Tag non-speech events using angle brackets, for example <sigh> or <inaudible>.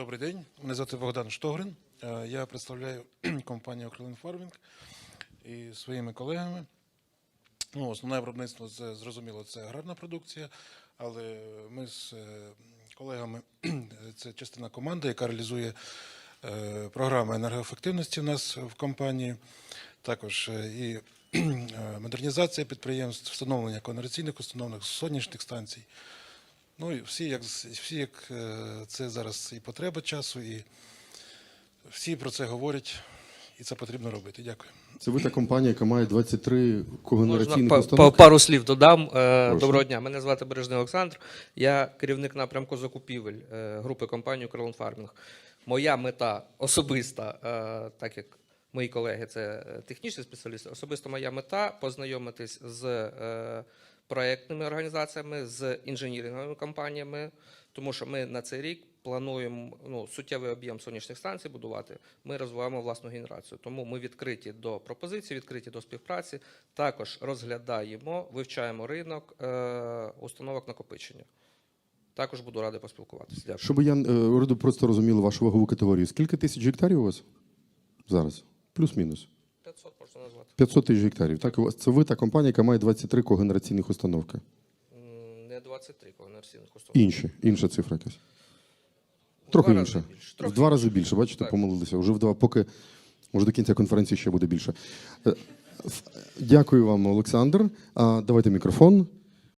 Добрий день. Мене звати Богдан Штогрин. Е, Я представляю <clears throat> компанію Крилин Фармінг і своїми колегами. Ну, основне виробництво це зрозуміло, це аграрна продукція, але ми з е, колегами <clears throat> це частина команди, яка реалізує е, програми енергоефективності у нас в компанії. Також і <clears throat> модернізація підприємств, встановлення конверційних установок, сонячних станцій. Ну і всі, як всі, як е, це зараз і потреба часу, і всі про це говорять, і це потрібно робити. Дякую. Це ви та компанія, яка має 23 Можна когенераційних установки? пару слів додам. Е, Прошу. Доброго дня. Мене звати Бережний Олександр. Я керівник напрямку закупівель е, групи компанії Фармінг. Моя мета особиста, так як мої колеги це технічні спеціалісти, особисто моя мета познайомитись з проектними організаціями, з інженіринговими компаніями, тому що ми на цей рік плануємо ну, суттєвий об'єм сонячних станцій будувати. Ми розвиваємо власну генерацію. Тому ми відкриті до пропозицій, відкриті до співпраці. Також розглядаємо, вивчаємо ринок е, установок накопичення. Також буду радий поспілкуватися. Дякую. Щоб я е, просто розумів вашу вагову категорію. Скільки тисяч гектарів у вас зараз? Плюс-мінус. 500 можна назвати. 500 тисяч гектарів. Так, це ви та компанія, яка має 23 когенераційних установки. Не 23 когенераційних установки. Інші, інша цифра якась. Трохи більше. В два рази більше, бачите, Так. помилилися. Уже в два, поки може до кінця конференції ще буде більше. Е, Дякую вам, Олександр. Давайте мікрофон.